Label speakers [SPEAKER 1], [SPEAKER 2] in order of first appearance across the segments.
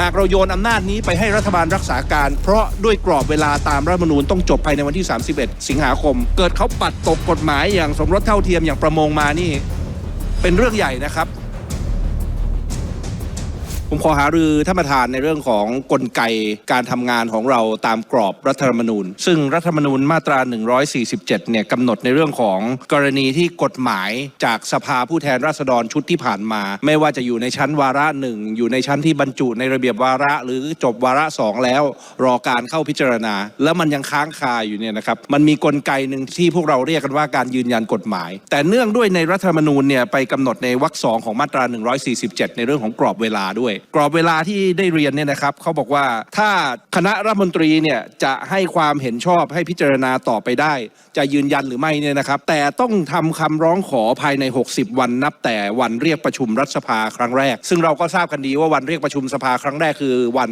[SPEAKER 1] หากเราโยนอำนาจนี้ไปให้รัฐบาลรักษาการ เพราะด้วยกรอบเวลาตามรัฐธรรมนูญต้องจบภายในวันที่ 31 สิงหาคม เกิดเขาปัดตกกฎหมายอย่างสมรสเท่าเทียมอย่างประมงมานี่ เป็นเรื่องใหญ่นะครับ ผมขอหารือท่านประธานในเรื่องของกลไกการทำงานของเราตามกรอบรัฐธรรมนูญ ซึ่งรัฐธรรมนูญมาตรา 147 เนี่ยกำหนดในเรื่องของกรณีที่กฎหมายจากสภาผู้แทนราษฎรชุดที่ผ่านมา ไม่ว่าจะอยู่ในชั้นวาระหนึ่งอยู่ในชั้นที่บรรจุในระเบียบวาระ หรือจบวาระสองแล้ว รอการเข้าพิจารณา แล้วมันยังค้างคาอยู่เนี่ยนะครับมันมีกลไกหนึ่งที่พวกเราเรียกกันว่าการยืนยันกฎหมาย แต่เนื่องด้วยในรัฐธรรมนูญเนี่ยไปกำหนดในวรรคสองของมาตรา 147 ในเรื่องของกรอบเวลาด้วยกรอบเวลาที่ได้เรียนเนี่ยนะครับเขาบอกว่าถ้าคณะรัฐมนตรีเนี่ยจะให้ความเห็นชอบให้พิจารณาต่อไปได้ จะยืนยันหรือไม่เนี่ยนะครับ แต่ต้องทำคำร้องขอภายใน 60 วันนับแต่วันเรียกประชุมรัฐสภาครั้งแรก ซึ่งเราก็ทราบกันดีว่าวันเรียกประชุมสภาครั้งแรกคือวัน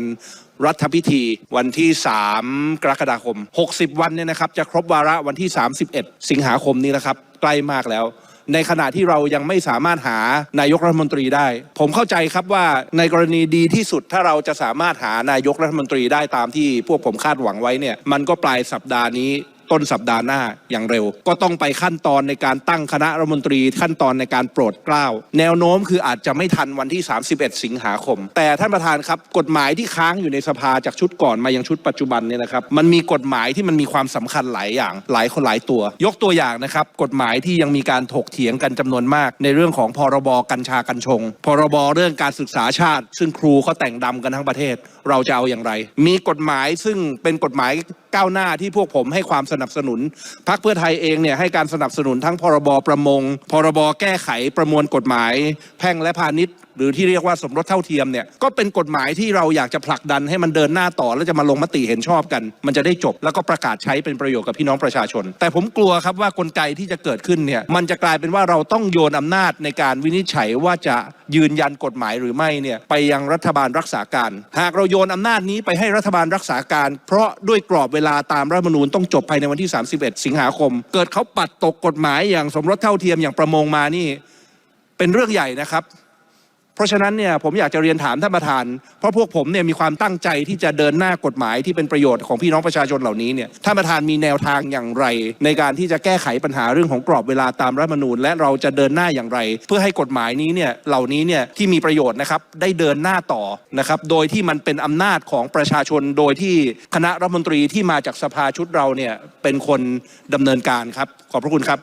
[SPEAKER 1] รัฐพิธีวันที่ 3 กรกฎาคม 60 วันเนี่ยนะครับ จะครบวาระวันที่ 31 สิงหาคมนี้นะครับ ใกล้มากแล้ว ในขณะที่เรายังไม่สามารถหานายกรัฐมนตรีได้ ผมเข้าใจครับว่าในกรณีดีที่สุดถ้าเราจะสามารถหานายกรัฐมนตรีได้ตามที่พวกผมคาดหวังไว้เนี่ยมันก็ปลายสัปดาห์นี้ ต้นสัปดาห์หน้าอย่างเร็ว ก็ต้องไปขั้นตอนในการตั้งคณะรัฐมนตรีขั้นตอนในการโปรดเกล้า แนวโน้มคืออาจจะไม่ทันวันที่ 31 สิงหาคม แต่ท่านประธานครับ กฎหมายที่ค้างอยู่ในสภาจากชุดก่อนมายังชุดปัจจุบันเนี่ยนะครับมันมีกฎหมายที่มันมีความสำคัญหลายอย่างหลายคนหลายตัว ยกตัวอย่างนะครับกฎหมายที่ยังมีการถกเถียงกันจำนวนมาก ในเรื่องของพรบกัญชากัญชง พรบเรื่องการศึกษาชาติ ซึ่งครูเขาแต่งดำกันทั้งประเทศ เราจะเอาอย่างไร มีกฎหมายซึ่งเป็นกฎหมาย ก้าวหน้าที่พวกผมให้ความสนับสนุนพรรคเพื่อไทยเองเนี่ยให้การสนับสนุนทั้งพรบประมง พรบแก้ไขประมวลกฎหมาย แพ่งและพาณิชย์หรือที่เรียกว่าสมรสเท่าเทียมเนี่ยก็เป็นกฎหมายที่เราอยากจะผลักดันให้มันเดินหน้าต่อ แล้วจะมาลงมติเห็นชอบกัน มันจะได้จบ แล้วก็ประกาศใช้เป็นประโยชน์กับพี่น้องประชาชน แต่ผมกลัวครับว่ากลไกที่จะเกิดขึ้นเนี่ยมันจะกลายเป็นว่าเราต้องโยนอำนาจในการวินิจฉัยว่าจะยืนยันกฎหมายหรือไม่เนี่ยไปยังรัฐบาลรักษาการ หากเราโยนอำนาจนี้ไปให้รัฐบาลรักษาการ เพราะด้วยกรอบเวลาตามรัฐมนูญต้องจบภายในวันที่ 31 สิงหาคม เกิดเขาปัดตกกฎหมายอย่างสมรสเท่าเทียมอย่างประมงมานี่ เป็นเรื่องใหญ่นะครับ เพราะฉะนั้นเนี่ยผมอยากจะเรียนถามท่านประธาน เพราะพวกผมเนี่ยมีความตั้งใจที่จะเดินหน้ากฎหมายที่เป็นประโยชน์ของพี่น้องประชาชนเหล่านี้เนี่ยท่านประธานมีแนวทางอย่างไร ในการที่จะแก้ไขปัญหาเรื่องของกรอบเวลาตามรัฐมนูญ และเราจะเดินหน้าอย่างไร เพื่อให้กฎหมายนี้เนี่ยเหล่านี้เนี่ยที่มีประโยชน์นะครับได้เดินหน้าต่อนะครับโดยที่มันเป็นอำนาจของประชาชน โดยที่คณะรัฐมนตรีที่มาจากสภาชุดเราเนี่ยเป็นคนดำเนินการครับขอบพระคุณครับ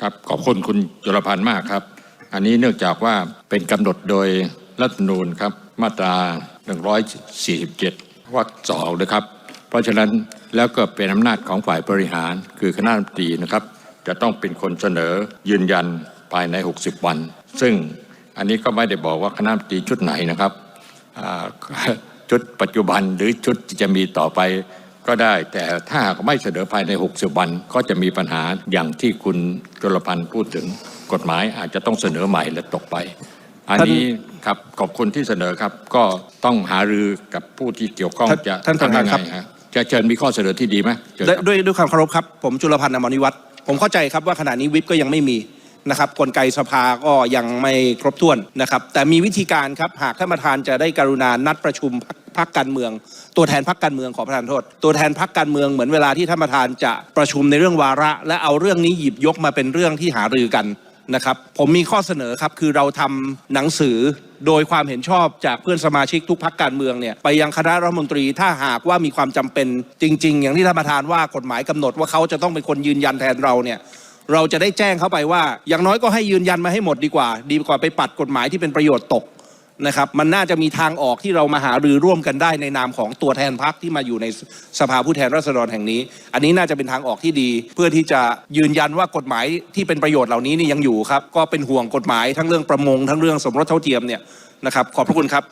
[SPEAKER 2] ครับขอบคุณคุณจุลพันธ์มากครับ อันนี้เนื่องจากว่าเป็นกำหนดโดยรัฐธรรมนูญครับมาตรา 147วรรคสองนะครับ เพราะฉะนั้นแล้วก็เป็นอำนาจของฝ่ายบริหาร คือคณะรัฐมนตรีนะครับ จะต้องเป็นคนเสนอยืนยันภายใน 60 วัน ซึ่งอันนี้ก็ไม่ได้บอกว่าคณะรัฐมนตรีชุดไหนนะครับชุดปัจจุบันหรือชุดที่จะมีต่อไปก็ได้ แต่ถ้าไม่เสนอภายใน 60 วัน ก็จะมีปัญหาอย่างที่คุณจุลพันธ์พูดถึง กฎหมายอาจจะต้องเสนอใหม่และตกไป อันนี้ครับขอบคุณที่เสนอครับ ก็ต้องหารือกับผู้ที่เกี่ยวข้อง
[SPEAKER 1] ท่าน
[SPEAKER 2] จะ
[SPEAKER 1] ท่านประธาน
[SPEAKER 2] ทำยัง
[SPEAKER 1] ครั
[SPEAKER 2] ไง
[SPEAKER 1] บ
[SPEAKER 2] ฮะจะเชิญมีข้อเสนอที่ดีไหมเชิญ
[SPEAKER 1] ด้วย
[SPEAKER 2] ครับ
[SPEAKER 1] ด้วยด้วยความเคารพครับผมจุลพันธ์อมรนิวัฒน์ผมเข้าใจครับว่าขณะนี้วิปก็ยังไม่มีนะครับกลไกสภาก็ยังไม่ครบถ้วนนะครับ แต่มีวิธีการครับหากท่านประธานจะได้กรุณานัดประชุมพรรคพรรคการเมือง ตัวแทนพรรคการเมืองขอประทานโทษ ตัวแทนพรรคการเมืองเหมือนเวลาที่ท่านประธานจะประชุมในเรื่องวาระ และเอาเรื่องนี้หยิบยกมาเป็นเรื่องที่หารือกัน นะครับผมมีข้อเสนอครับคือเราทำหนังสือโดยความเห็นชอบจากเพื่อนสมาชิกทุกพักการเมืองเนี่ยไปยังคณะรัฐมนตรีถ้าหากว่ามีความจำเป็นจริง ๆ อย่างที่ท่านประธานว่ากฎหมายกำหนดว่าเขาจะต้องเป็นคนยืนยันแทนเราเนี่ยเราจะได้แจ้งเขาไปว่า อย่างน้อยก็ให้ยืนยันมาให้หมดดีกว่า ดีกว่าไปปัดกฎหมายที่เป็นประโยชน์ตก นะครับมันน่าจะมีทางออกที่เรามาหารือร่วมกันได้ในนามของตัวแทนพักที่มาอยู่ในสภาผู้แทนราษฎรแห่งนี้ อันนี้น่าจะเป็นทางออกที่ดี เพื่อที่จะยืนยันว่ากฎหมายที่เป็นประโยชน์เหล่านี้นี่ยังอยู่ครับ ก็เป็นห่วงกฎหมายทั้งเรื่องประมงทั้งเรื่องสมรสเท่าเทียมเนี่ยนะครับขอบพระคุณครับ